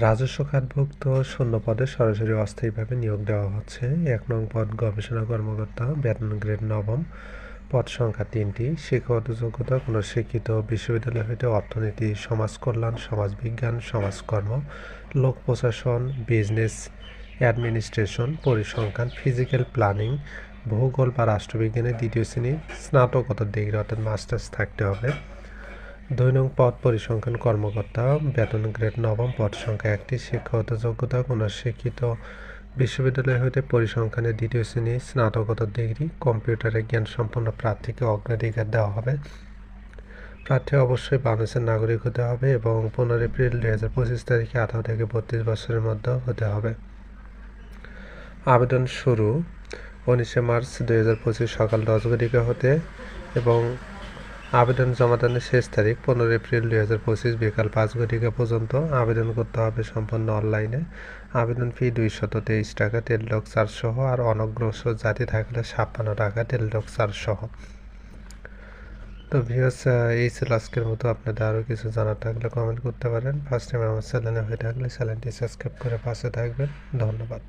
রাজস্ব খাতভুক্ত শূন্য পদে সরাসরি অস্থায়ীভাবে নিয়োগ দেওয়া হচ্ছে। এক নং পদ, গবেষণা কর্মকর্তা, বেতন গ্রেড নবম, পদ সংখ্যা তিনটি। শিক্ষাগত যোগ্যতা, কোনো শিক্ষিত বিশ্ববিদ্যালয় হইতে অর্থনীতি সমাজ কল্যাণ সমাজবিজ্ঞান, সমাজকর্ম, লোক প্রশাসন, বিজনেস, অ্যাডমিনিস্ট্রেশন, পরিসংখ্যান, ফিজিক্যাল প্ল্যানিং, ভূগোল বা রাষ্ট্রবিজ্ঞানের দ্বিতীয় শ্রেণি, স্নাতকোত্তর ডিগ্রি অর্থাৎ মাস্টার্স থাকতে হবে। দুই নং পদ পরিসংখ্যান কর্মকর্তা, বেতন গ্রেড নবম, পদ সংখ্যা একটি, শিক্ষাগত যোগ্যতা কোনো শিক্ষিত বিশ্ববিদ্যালয় হইতে পরিসংখ্যানের দ্বিতীয় শ্রেণি, স্নাতকোত্তর ডিগ্রি কম্পিউটারের জ্ঞান সম্পন্ন প্রার্থীকে অগ্রাধিকার দেওয়া হবে। প্রার্থী অবশ্যই বাংলাদেশের নাগরিক হতে হবে এবং পনেরো এপ্রিল দুই হাজার পঁচিশ তারিখে আঠারো থেকে বত্রিশ বছরের মধ্যে হতে হবে। আবেদন শুরু উনিশে মার্চ দুই হাজার পঁচিশ সকাল দশ ঘটিকা হতে এবং আবেদন জমা জমাদানের শেষ তারিখ পনেরো এপ্রিল দুই হাজার পঁচিশ বিকাল পাঁচ ঘটিকা পর্যন্ত আবেদন করতে হবে সম্পূর্ণ অনলাইনে। আবেদন ফি দুইশত তেইশ টাকা, টেলডক চার্জ সহ আর অনগ্রসর জাতি থাকলে ছাপ্পান্ন টাকা, টেলডক চার্জ সহ। তো ভিউস এই ছিল আজকের মতো। আপনাদের আরও কিছু জানার থাকলে কমেন্ট করতে পারেন। ফার্স্ট টাইম আমার চ্যানেলে হয়ে থাকলে চ্যানেলটি সাবস্ক্রাইব করে পাশে থাকবেন। ধন্যবাদ।